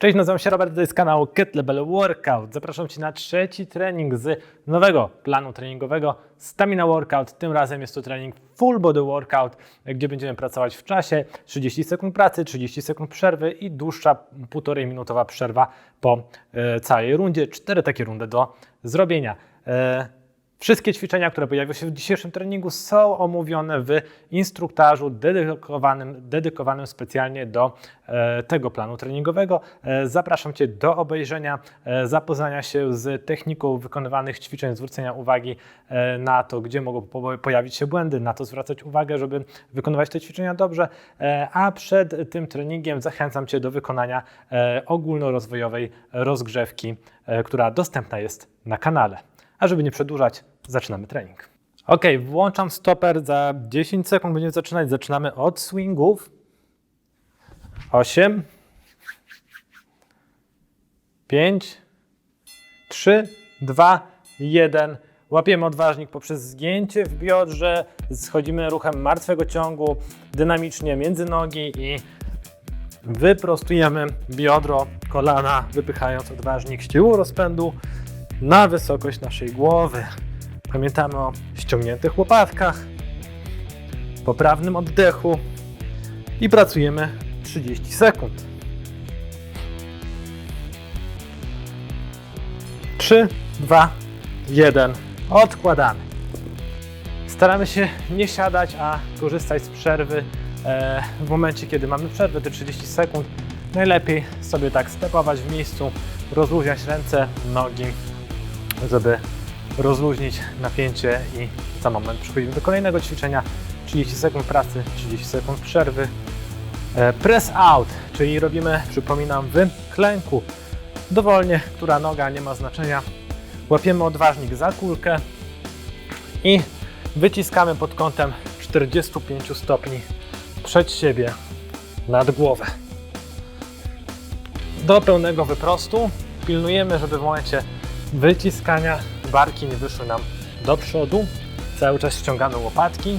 Cześć, nazywam się Robert, to jest kanał Kettlebell Workout. Zapraszam Cię na trzeci trening z nowego planu treningowego Stamina Workout. Tym razem jest to trening Full Body Workout, gdzie będziemy pracować w czasie 30 sekund pracy, 30 sekund przerwy i dłuższa półtorej minutowa przerwa po e, całej rundzie. Cztery takie rundy do zrobienia. Wszystkie ćwiczenia, które pojawią się w dzisiejszym treningu, są omówione w instruktażu dedykowanym, dedykowanym specjalnie do e, tego planu treningowego. E, zapraszam Cię do obejrzenia, e, zapoznania się z techniką wykonywanych ćwiczeń, zwrócenia uwagi na to, gdzie mogą po, pojawić się błędy, na to zwracać uwagę, żeby wykonywać te ćwiczenia dobrze. A przed tym treningiem zachęcam Cię do wykonania ogólnorozwojowej rozgrzewki, która dostępna jest na kanale. A żeby nie przedłużać, zaczynamy trening. Ok, włączam stoper za 10 sekund. Będziemy zaczynać. Zaczynamy od swingów. 8, 5, 3, 2, 1. Łapiemy odważnik poprzez zgięcie w biodrze. Schodzimy ruchem martwego ciągu dynamicznie między nogi i wyprostujemy biodro, kolana, wypychając odważnik z tyłu rozpędu na wysokość naszej głowy. Pamiętamy o ściągniętych łopatkach, poprawnym oddechu i pracujemy 30 sekund. 3, 2, 1. Odkładamy. Staramy się nie siadać, a korzystać z przerwy e, w momencie, kiedy mamy przerwę, te 30 sekund. Najlepiej sobie tak stepować w miejscu, rozluźniać ręce, nogi, żeby rozluźnić napięcie i za moment przechodzimy do kolejnego ćwiczenia. 30 sekund pracy, 30 sekund przerwy. E, Press out, czyli robimy, przypominam, w klęku. Dowolnie, która noga nie ma znaczenia. Łapiemy odważnik za kulkę i wyciskamy pod kątem 45 stopni przed siebie nad głowę. Do pełnego wyprostu pilnujemy, żeby w momencie wyciskania barki nie wyszły nam do przodu. Cały czas ściągamy łopatki.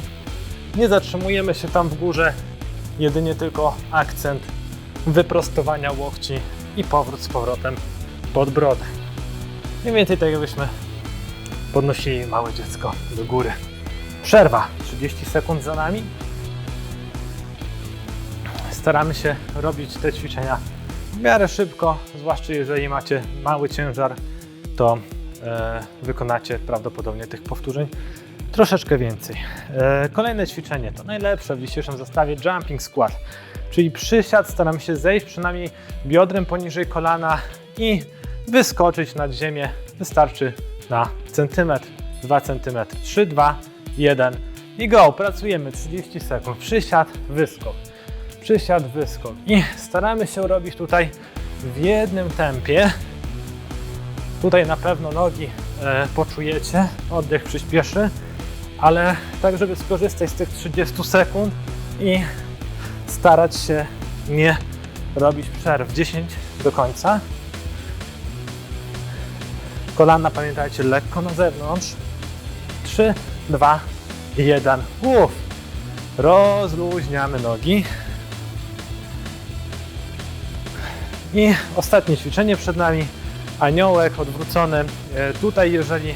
Nie zatrzymujemy się tam w górze, jedynie tylko akcent wyprostowania łokci i powrót z powrotem pod brodę. Mniej więcej tak jakbyśmy podnosili małe dziecko do góry. Przerwa 30 sekund za nami. Staramy się robić te ćwiczenia w miarę szybko, zwłaszcza jeżeli macie mały ciężar, to e, wykonacie prawdopodobnie tych powtórzeń troszeczkę więcej. E, kolejne ćwiczenie to najlepsze w dzisiejszym zestawie jumping squat, czyli przysiad. Staramy się zejść przynajmniej biodrem poniżej kolana i wyskoczyć nad ziemię. Wystarczy na centymetr, 2 cm. 3, 2, 1 i go. Pracujemy 30 sekund. Przysiad, wyskok. Przysiad, wyskok. I staramy się robić tutaj w jednym tempie. Tutaj na pewno nogi e, poczujecie, oddech przyspieszy, ale tak, żeby skorzystać z tych 30 sekund i starać się nie robić przerw. 10 do końca. Kolana pamiętajcie lekko na zewnątrz. 3, 2, 1. Uff. Rozluźniamy nogi. I ostatnie ćwiczenie przed nami. Aniołek odwrócony. E, Tutaj, jeżeli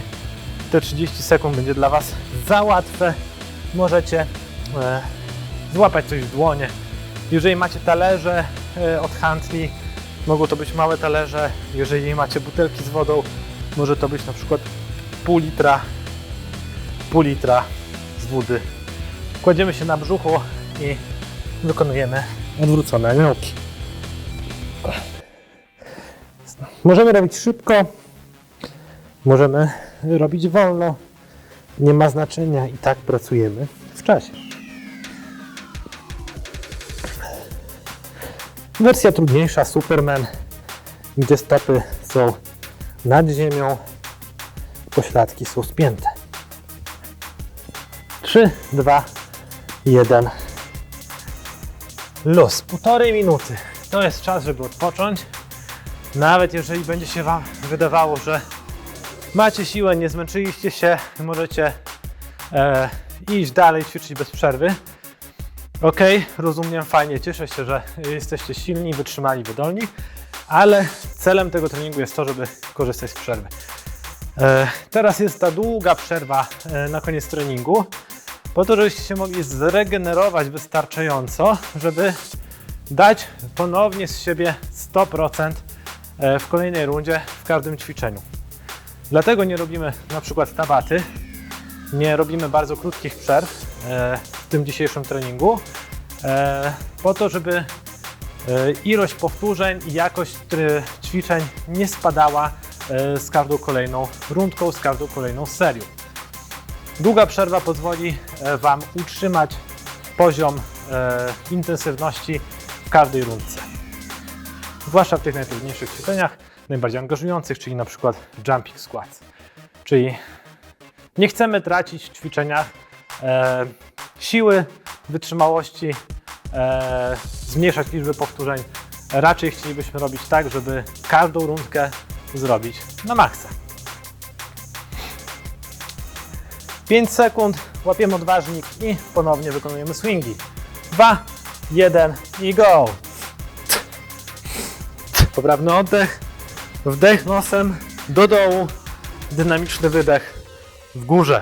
te 30 sekund będzie dla Was za łatwe, możecie e, złapać coś w dłonie. Jeżeli macie talerze e, od handli, mogą to być małe talerze. Jeżeli macie butelki z wodą, może to być na przykład pół litra, pół litra z wody. Kładziemy się na brzuchu i wykonujemy odwrócone aniołki. Możemy robić szybko, możemy robić wolno. Nie ma znaczenia i tak pracujemy w czasie. Wersja trudniejsza, Superman, gdzie stopy są nad ziemią, pośladki są spięte. 3, 2, 1. Luz. Półtorej minuty. To jest czas, żeby odpocząć. Nawet jeżeli będzie się Wam wydawało, że macie siłę, nie zmęczyliście się, możecie e, iść dalej, ćwiczyć bez przerwy. Ok, rozumiem, fajnie, cieszę się, że jesteście silni, wytrzymali, wydolni. ale celem tego treningu jest to, żeby korzystać z przerwy. E, Teraz jest ta długa przerwa e, na koniec treningu, po to, żebyście się mogli zregenerować wystarczająco, żeby dać ponownie z siebie 100% e, w kolejnej rundzie w każdym ćwiczeniu. Dlatego nie robimy na przykład tabaty, nie robimy bardzo krótkich przerw e, w tym dzisiejszym treningu, e, po to, żeby e, ilość powtórzeń i jakość ćwiczeń nie spadała e, z każdą kolejną rundką, z każdą kolejną serią. Długa przerwa pozwoli e, Wam utrzymać poziom e, intensywności w każdej rundce. Zwłaszcza w tych najtrudniejszych ćwiczeniach, najbardziej angażujących, czyli na przykład jumping squats. Czyli nie chcemy tracić w ćwiczeniach e, siły, wytrzymałości, e, zmniejszać liczby powtórzeń. Raczej chcielibyśmy robić tak, żeby każdą rundkę zrobić na maksa. 5 sekund, łapiemy odważnik i ponownie wykonujemy swingi. 2, 1 i go! Poprawny oddech, wdech nosem do dołu, dynamiczny wydech w górze.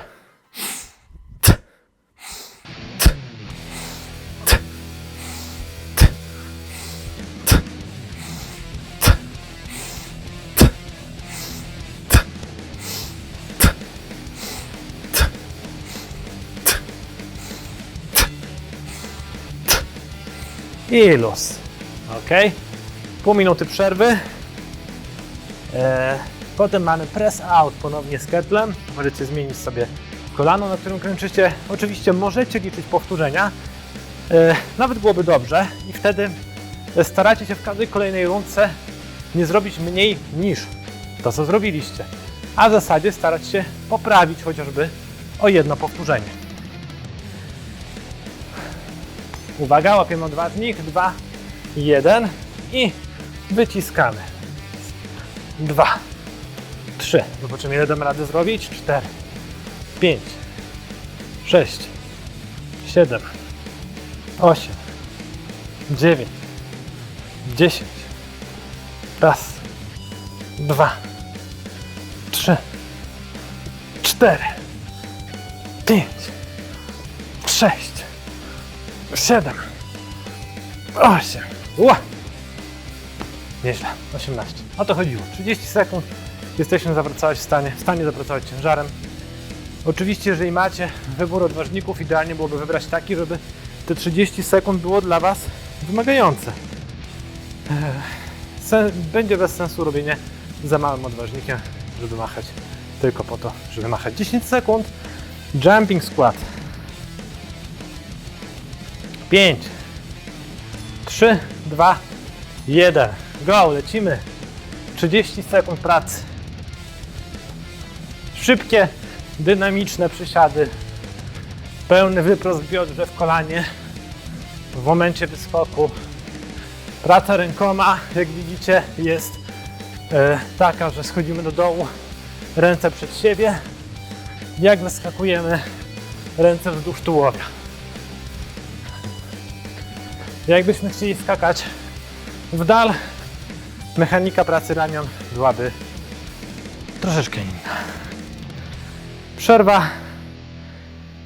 I luz. Ok. Pół minuty przerwy. E, potem mamy press out ponownie z ketlem. Możecie zmienić sobie kolano, na którym kręczycie. Oczywiście możecie liczyć powtórzenia. E, nawet byłoby dobrze i wtedy staracie się w każdej kolejnej rundce nie zrobić mniej niż to, co zrobiliście. A w zasadzie starać się poprawić chociażby o jedno powtórzenie. Uwaga, łapiemy odważnik. Dwa, jeden i wyciskamy. Dwa, trzy. Zobaczymy, ile damy radę zrobić. Cztery, pięć, sześć, siedem, osiem, dziewięć, dziesięć. Raz, dwa, trzy, cztery, pięć, sześć, 7, 8, ła! Nieźle, 18. O to chodziło. 30 sekund jesteśmy zawracać w stanie, w stanie zapracować ciężarem. Oczywiście, jeżeli macie wybór odważników, idealnie byłoby wybrać taki, żeby te 30 sekund było dla Was wymagające. Będzie bez sensu robienie za małym odważnikiem, żeby machać tylko po to, żeby machać 10 sekund. Jumping squat. 5, 3, 2, 1. Go, lecimy. 30 sekund pracy. Szybkie, dynamiczne przysiady. Pełny wyprost w biodrze w kolanie. W momencie wyskoku. Praca rękoma, jak widzicie, jest e, taka, że schodzimy do dołu, ręce przed siebie. Jak wyskakujemy, ręce wzdłuż tułowia. Jakbyśmy chcieli skakać w dal, mechanika pracy ramion byłaby troszeczkę inna. Przerwa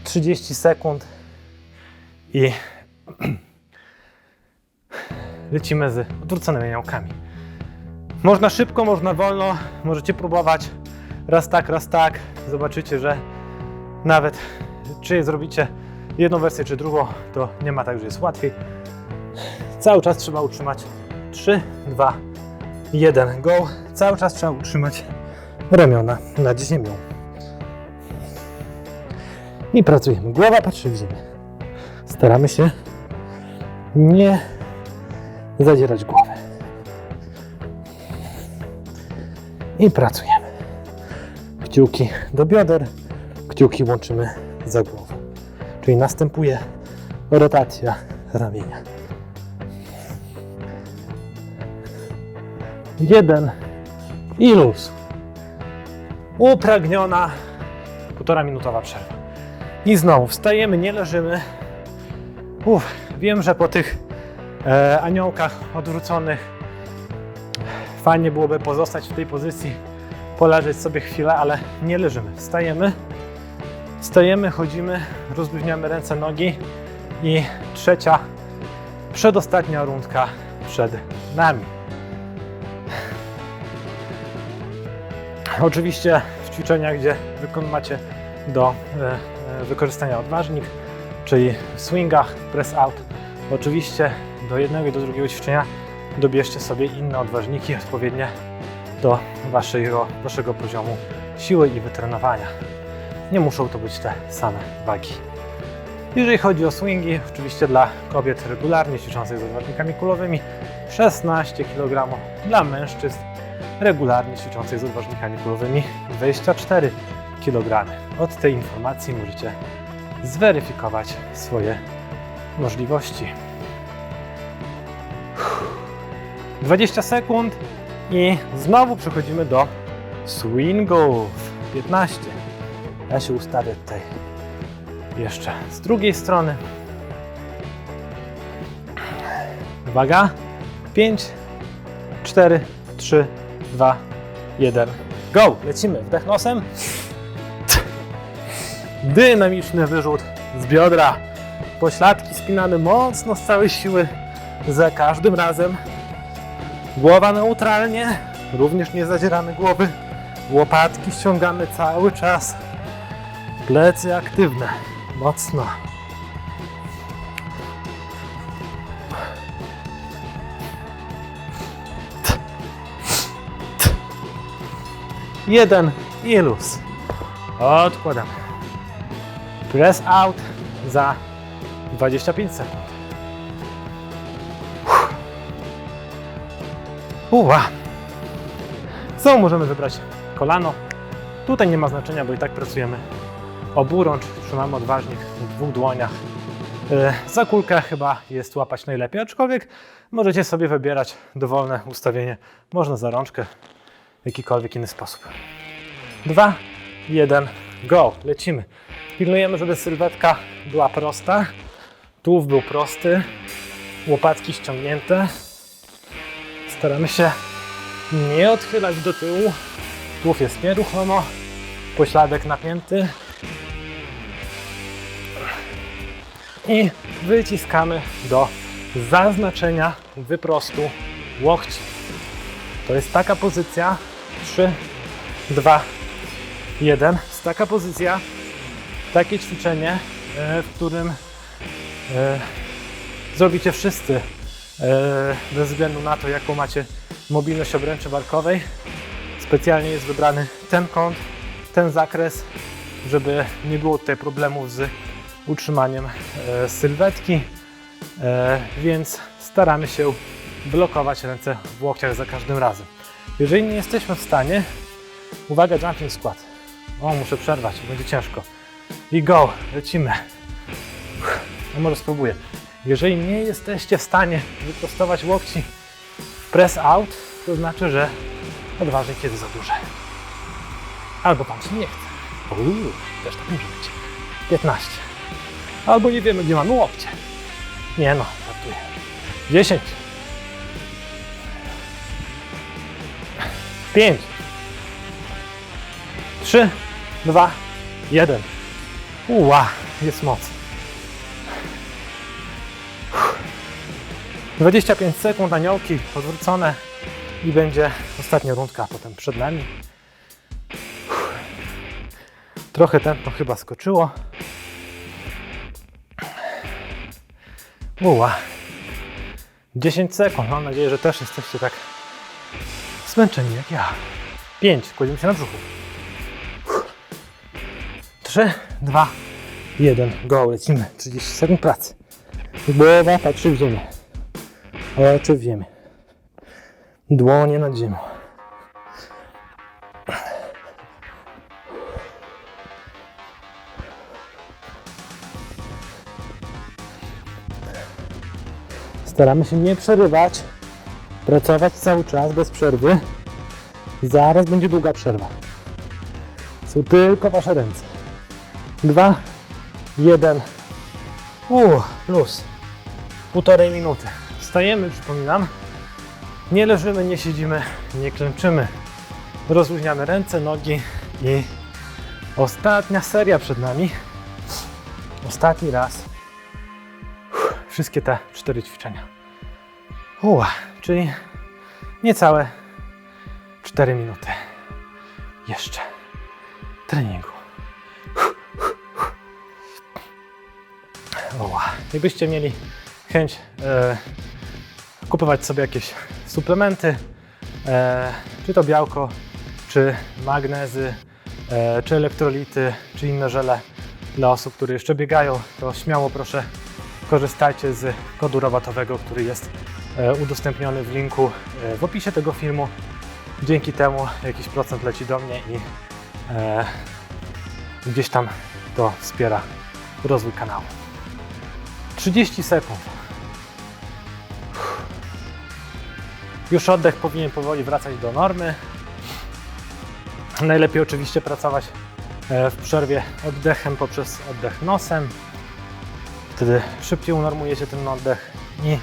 30 sekund i lecimy z odwróconymi działkami. Można szybko, można wolno, możecie próbować raz tak, raz tak. Zobaczycie, że nawet czy zrobicie jedną wersję, czy drugą, to nie ma tak, że jest łatwiej. Cały czas trzeba utrzymać 3, 2, 1, go. Cały czas trzeba utrzymać ramiona nad ziemią. I pracujemy. Głowa patrzy w ziemię. Staramy się nie zadzierać głowy. I pracujemy. Kciuki do bioder, kciuki łączymy za głową. Czyli następuje rotacja ramienia. Jeden i luz. Upragniona półtora minutowa przerwa. I znowu wstajemy, nie leżymy. Uf, wiem, że po tych e, aniołkach odwróconych Fajnie byłoby pozostać w tej pozycji, poleżeć sobie chwilę, ale nie leżymy. Wstajemy, stajemy, chodzimy, rozluźniamy ręce, nogi i trzecia, przedostatnia rundka przed nami. Oczywiście w ćwiczeniach, gdzie macie do e, e, wykorzystania odważnik, czyli w swingach, press out, oczywiście do jednego i do drugiego ćwiczenia dobierzcie sobie inne odważniki odpowiednie do waszego, waszego poziomu siły i wytrenowania. Nie muszą to być te same wagi. Jeżeli chodzi o swingi, oczywiście dla kobiet regularnie ćwiczących z odważnikami kulowymi 16 kg, dla mężczyzn regularnie ćwiczących z odważnikami kulowymi 24 kg. Od tej informacji możecie zweryfikować swoje możliwości. 20 sekund i znowu przechodzimy do swingów. 15. Ja się ustawię tutaj jeszcze z drugiej strony. Uwaga. 5, 4, 3, 2, 1. Go! Lecimy. Wdech nosem. Dynamiczny wyrzut z biodra. Pośladki spinamy mocno z całej siły. Za każdym razem. Głowa neutralnie. Również nie zadzieramy głowy. Łopatki ściągamy cały czas. Plecy aktywne. Mocno. Jeden i luz. Odkładamy. Press out za 25 sekund. Uła. Co możemy wybrać? Kolano. Tutaj nie ma znaczenia, bo i tak pracujemy oburącz. Trzymamy odważnie w dwóch dłoniach. Yy, za kulkę chyba jest łapać najlepiej, aczkolwiek możecie sobie wybierać dowolne ustawienie. Można za rączkę, jakikolwiek inny sposób. Dwa, jeden, go, lecimy. Pilnujemy, żeby sylwetka była prosta, tułów był prosty, łopatki ściągnięte. Staramy się nie odchylać do tyłu. Tułów jest nieruchomo, pośladek napięty. I wyciskamy do zaznaczenia wyprostu łokci. To jest taka pozycja 3, 2, 1. Jest taka pozycja, takie ćwiczenie, e, w którym e, zrobicie wszyscy e, bez względu na to, jaką macie mobilność obręczy barkowej. Specjalnie jest wybrany ten kąt, ten zakres, żeby nie było tutaj problemów z utrzymaniem sylwetki, więc staramy się blokować ręce w łokciach za każdym razem. Jeżeli nie jesteśmy w stanie, uwaga, jumping squat. O, muszę przerwać, będzie ciężko. I go, lecimy. No może spróbuję. Jeżeli nie jesteście w stanie wyprostować łokci press out, to znaczy, że odważnik jest za duży. Albo Wam się nie chce. Uuu, też tak może być. 15. Albo nie wiemy, gdzie mamy łokcie. Nie no, żartuję. 10. 5. 3, 2, 1. Uła, jest moc. 25 sekund, aniołki odwrócone i będzie ostatnia rundka, potem przed nami. Trochę tętno chyba skoczyło. Uła. 10 sekund. Mam nadzieję, że też jesteście tak zmęczeni jak ja. 5. Kładziemy się na brzuchu. 3, 2, 1. Go, lecimy. 30 sekund pracy. Głowa patrzy w ziemię. Oczy w ziemię. Dłonie nad ziemią. Staramy się nie przerywać, pracować cały czas bez przerwy. I zaraz będzie długa przerwa. Są tylko wasze ręce. Dwa, jeden. Uuu, plus. Półtorej minuty. Wstajemy, przypominam. Nie leżymy, nie siedzimy, nie klęczymy. Rozluźniamy ręce, nogi i ostatnia seria przed nami. Ostatni raz. Wszystkie te cztery ćwiczenia. Uła, czyli niecałe 4 minuty. Jeszcze treningu. Oła. Jakbyście mieli chęć e, kupować sobie jakieś suplementy, e, czy to białko, czy magnezy, e, czy elektrolity, czy inne żele dla osób, które jeszcze biegają, to śmiało proszę korzystajcie z kodu rabatowego, który jest udostępniony w linku e, w opisie tego filmu. Dzięki temu jakiś procent leci do mnie i e, gdzieś tam to wspiera rozwój kanału. 30 sekund. Już oddech powinien powoli wracać do normy. Najlepiej oczywiście pracować e, w przerwie oddechem poprzez oddech nosem. Wtedy szybciej unormuje się ten oddech i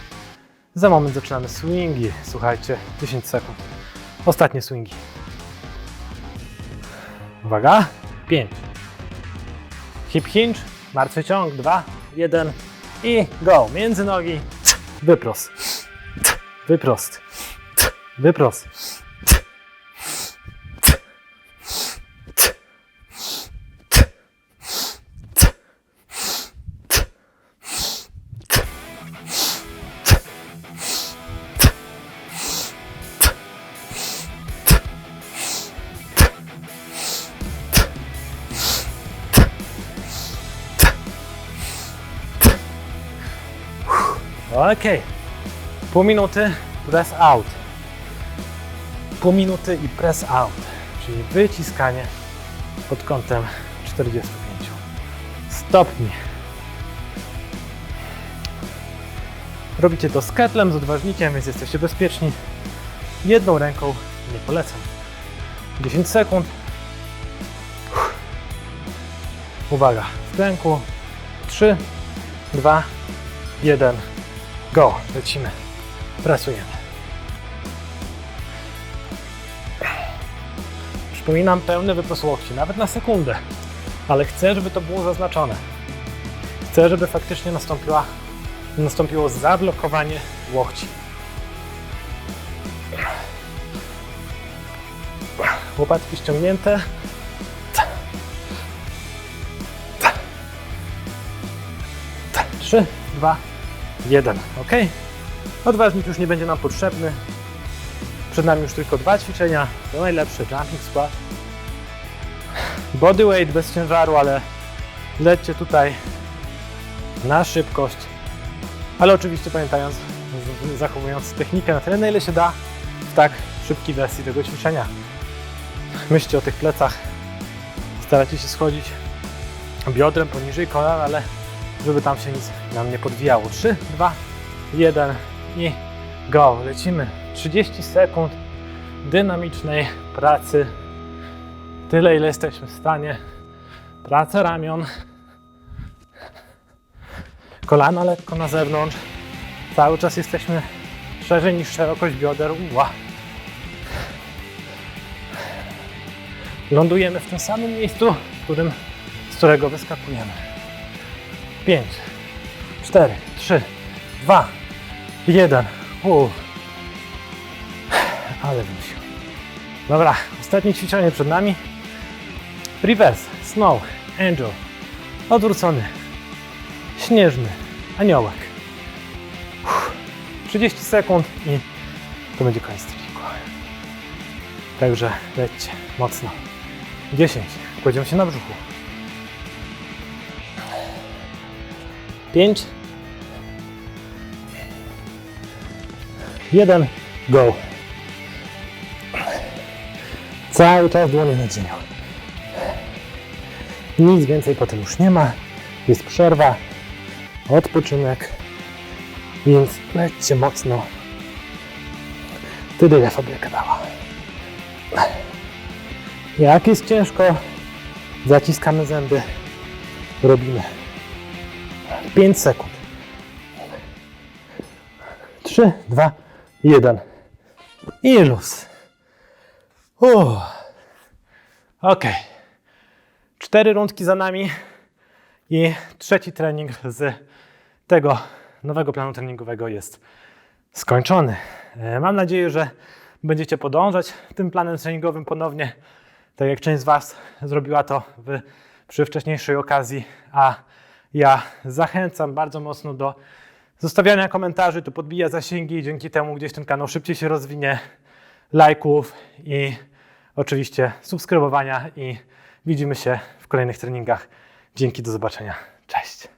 za moment zaczynamy swingi. Słuchajcie, 10 sekund. Ostatnie swingi. Uwaga. 5. Hip hinge, martwy ciąg. 2, 1 i go. Między nogi. Wyprost. Wyprost. Wyprost. Pół minuty press out. Pół minuty i press out, czyli wyciskanie pod kątem 45 stopni. Robicie to z ketlem, z odważnikiem, więc jesteście bezpieczni. Jedną ręką nie polecam. 10 sekund. Uwaga, w ręku. 3, 2, 1. Go, lecimy. Pracujemy. Przypominam, pełny wyprost łokci, nawet na sekundę, ale chcę, żeby to było zaznaczone. Chcę, żeby faktycznie nastąpiła, nastąpiło zablokowanie łokci. Łopatki ściągnięte. Trzy, dwa, jeden. Ok? Odważnik już nie będzie nam potrzebny. Przed nami już tylko dwa ćwiczenia. To najlepsze jumping squat. Bodyweight bez ciężaru, ale lećcie tutaj na szybkość. Ale oczywiście pamiętając, zachowując technikę na tyle, na ile się da w tak szybkiej wersji tego ćwiczenia. Myślcie o tych plecach. Starajcie się schodzić biodrem poniżej kolan, ale żeby tam się nic nam nie podwijało. 3, 2, 1 i go. Lecimy. 30 sekund dynamicznej pracy. Tyle, ile jesteśmy w stanie. Praca ramion. Kolana lekko na zewnątrz. Cały czas jesteśmy szerzej niż szerokość bioder. Ua. Lądujemy w tym samym miejscu, w którym, z którego wyskakujemy. 5, 4, 3, 2, 1. Uuu. Ale wysił. Dobra, ostatnie ćwiczenie przed nami. Reverse, snow, angel. Odwrócony, śnieżny, aniołek. Uff. 30 sekund i to będzie koniec treningu. Także lećcie mocno. 10. Kładziemy się na brzuchu. 5 1 Go. Cały czas dłonie nad ziemią. Nic więcej potem już nie ma. Jest przerwa, odpoczynek, więc lećcie mocno. Tyle ja fabryka dała. Jak jest ciężko, zaciskamy zęby, robimy. 5 sekund. 3, 2, 1. I luz. Uff. Ok. Cztery rundki za nami i trzeci trening z tego nowego planu treningowego jest skończony. E, Mam nadzieję, że będziecie podążać tym planem treningowym ponownie, tak jak część z Was zrobiła to w, przy wcześniejszej okazji, a ja zachęcam bardzo mocno do zostawiania komentarzy, to podbija zasięgi, dzięki temu gdzieś ten kanał szybciej się rozwinie, lajków i oczywiście subskrybowania i widzimy się w kolejnych treningach. Dzięki, do zobaczenia. Cześć.